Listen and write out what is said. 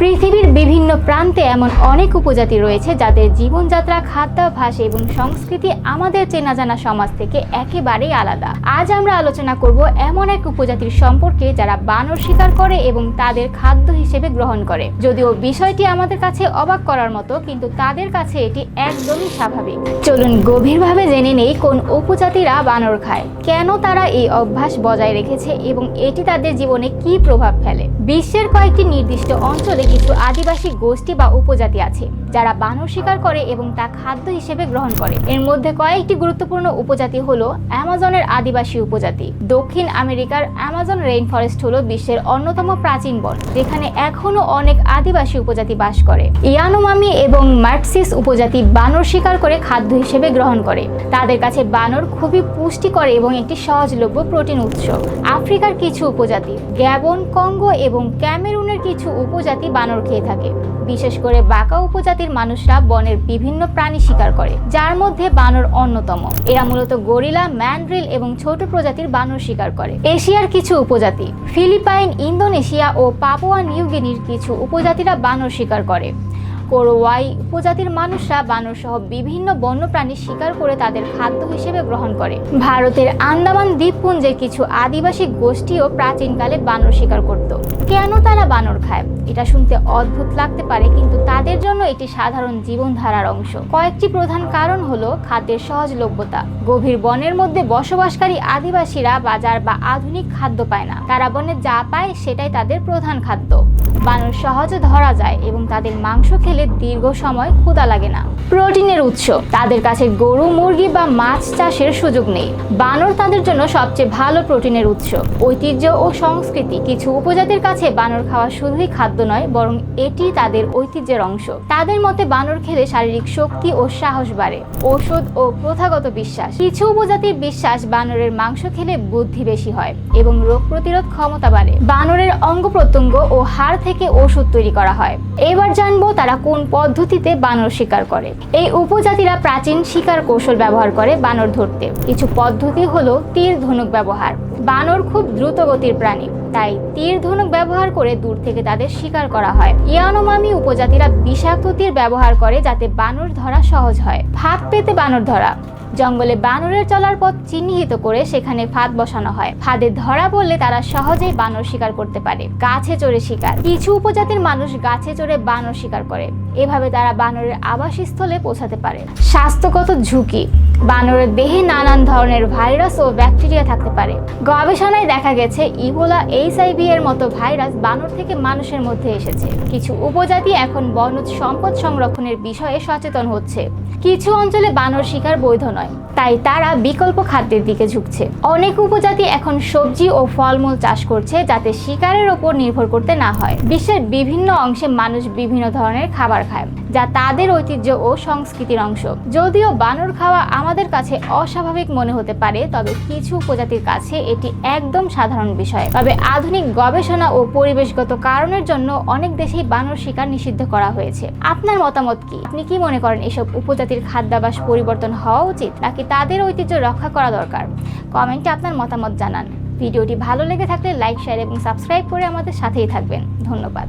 পৃথিবীর বিভিন্ন প্রান্তে এমন অনেক উপজাতি রয়েছে যাদের জীবনযাত্রা, খাদ্যাভ্যাস এবং সংস্কৃতি আমাদের চেনা জানা সমাজ থেকে একেবারেই আলাদা। আজ আমরা আলোচনা করব এমন এক উপজাতির সম্পর্কে যারা বানর শিকার করে এবং তাদের খাদ্য হিসেবে গ্রহণ করে। যদিও বিষয়টি আমাদের কাছে অবাক করার মতো, কিন্তু তাদের কাছে এটি একদমই স্বাভাবিক। চলুন গভীরভাবে জেনে নেই কোন উপজাতিরা বানর খায়। কেন তারা এই অভ্যাস বজায় রেখেছে এবং এটি তাদের জীবনে কি প্রভাব ফেলে? বিশ্বের কয়েকটি নির্দিষ্ট অঞ্চলে কিছু আদিবাসী গোষ্ঠী বা উপজাতি আছে, যারা বানর শিকার করে এবং তা খাদ্য হিসেবে গ্রহণ করে। এর মধ্যে কয়েকটি গুরুত্বপূর্ণ উপজাতি হল অ্যামাজনের আদিবাসী উপজাতি। দক্ষিণ আমেরিকার অ্যামাজন রেইন ফরেস্ট হলো বিশ্বের অন্যতম প্রাচীন বন, যেখানে এখনও অনেক আদিবাসী উপজাতি বাস করে। ইয়ানোমামি এবং মার্কসিস উপজাতি বানর শিকার করে খাদ্য হিসেবে গ্রহণ করে। তাদের কাছে বানর খুবই পুষ্টিকর এবং একটি সহজলভ্য প্রোটিন উৎস। আফ্রিকার কিছু উপজাতি, গ্যাবন, কঙ্গো এবং ক্যামেরুনের কিছু উপজাতি বানর খেয়ে থাকে। বিশেষ করে বাঁকা উপজাতির মানুষরা বনের বিভিন্ন প্রাণী শিকার করে, যার মধ্যে বানর অন্যতম। এরা মূলত গরিলা, ম্যান্ড্রিল এবং ছোট প্রজাতির বানর শিকার করে। এশিয়ার কিছু উপজাতি, ফিলিপাইন, ইন্দোনেশিয়া ও পাপুয়া নিউগিনির কিছু উপজাতিরা বানর শিকার করে। কোরোয়াই উপজাতির মানুষরা বানর সহ বিভিন্ন বন্যপ্রাণী শিকার করে তাদের খাদ্য হিসেবে গ্রহণ করে। ভারতের আন্দামান দ্বীপপুঞ্জের কিছু আদিবাসী গোষ্ঠীও প্রাচীনকালে বানর শিকার করত। কেন তারা বানর খায়? এটা শুনতে অদ্ভুত লাগতে পারে, কিন্তু তাদের জন্য এটি সাধারণ জীবনধারার অংশ। কয়েকটি প্রধান কারণ হলো খাদ্যের সহজলভ্যতা। গভীর বনের মধ্যে বসবাসকারী আদিবাসীরা বাজার বা আধুনিক খাদ্য পায় না। তারা বনে যা পায় সেটাই তাদের প্রধান খাদ্য। বানর সহজে ধরা যায় এবং তাদের মাংস খেলে দীর্ঘ সময় ক্ষুধা লাগে না। প্রোটিনের উৎস, তাদের কাছে গরু, মুরগি বা মাছ চাষের সুযোগ নেই। বানর তাদের জন্য সবচেয়ে ভালো প্রোটিনের উৎস। ঐতিহ্য ও সংস্কৃতি কিছু উপজাতির কাছে বানর খাওয়া শুধুই খাদ্য নয়, বরং এটি তাদের ঐতিহ্যের অংশ। তাদের মতে বানর খেলে শারীরিক শক্তি ও সাহস বাড়ে। ঔষধ ও প্রথাগত বিশ্বাস। কিছু উপজাতির বিশ্বাস বানরের মাংস খেলে বুদ্ধি বেশি হয় এবং রোগ প্রতিরোধ ক্ষমতা বাড়ে। বানরের অঙ্গ প্রত্যঙ্গ ও হাড় থেকে ওষুধ তৈরি করা হয়। এবার জানব তারা কোন পদ্ধতিতে বানর শিকার করে। এই উপজাতিরা প্রাচীন শিকার কৌশল ব্যবহার করে বানর ধরতে। কিছু পদ্ধতি হলো তীর ধনুক ব্যবহার। বানর খুব দ্রুত গতির প্রাণী, তাই তীর ধনুক ব্যবহার করে দূর থেকে তাদের শিকার করা হয়। ইয়ানোমামি উপজাতিরা বিষাক্ত তীর ব্যবহার করে যাতে বানর ধরা সহজ হয়। ফাঁক পেতে বানর ধরা। জঙ্গলে বানরের চলার পথ চিহ্নিত করে সেখানে ফাঁদ বসানো হয়। ফাঁদে ধরা পড়লে তারা সহজেই বানর শিকার করতে পারে। গাছে চড়ে শিকার। কিছু উপজাতির মানুষ গাছে চড়ে বানর শিকার করে। এভাবে তারা বানরের আবাসস্থলে পৌঁছাতে পারে। স্বাস্থ্যগত ঝুঁকি। বানরের দেহে নানান ধরনের ভাইরাস ও ব্যাকটেরিয়া থাকতে পারে। গবেষণায় দেখা গেছে, ইবোলা এইচআইভি এর মতো ভাইরাস বানর থেকে মানুষের মধ্যে এসেছে। কিছু উপজাতি এখন বনজ সম্পদ সংরক্ষণের বিষয়ে সচেতন হচ্ছে। কিছু অঞ্চলে বানর শিকার বৈধ নয়। তাই তারা বিকল্প খাদ্যের দিকে ঝুঁকছে। অনেক উপজাতি এখন সবজি ও ফলমূল চাষ করছে যাতে শিকারের ওপর নির্ভর করতে না হয়। বিশ্বের বিভিন্ন অংশে মানুষ বিভিন্ন ধরনের খাবার খায়, যা তাদের ঐতিহ্য ও সংস্কৃতির অংশ। যদিও বানর খাওয়া আমাদের কাছে অস্বাভাবিক মনে হতে পারে, তবে কিছু উপজাতির কাছে এটি একদম সাধারণ বিষয়। তবে আধুনিক গবেষণা ও পরিবেশগত কারণের জন্য অনেক দেশেই বানর শিকার নিষিদ্ধ করা হয়েছে। আপনার মতামত কি? আপনি কি মনে করেন এসব উপজাতির খাদ্যাভ্যাস পরিবর্তন হওয়া উচিত নাকি তাদের ঐতিহ্য রক্ষা করা দরকার? কমেন্টে আপনার মতামত জানান। ভিডিওটি ভালো লেগে থাকলে লাইক, শেয়ার এবং সাবস্ক্রাইব করে আমাদের সাথেই থাকবেন। ধন্যবাদ।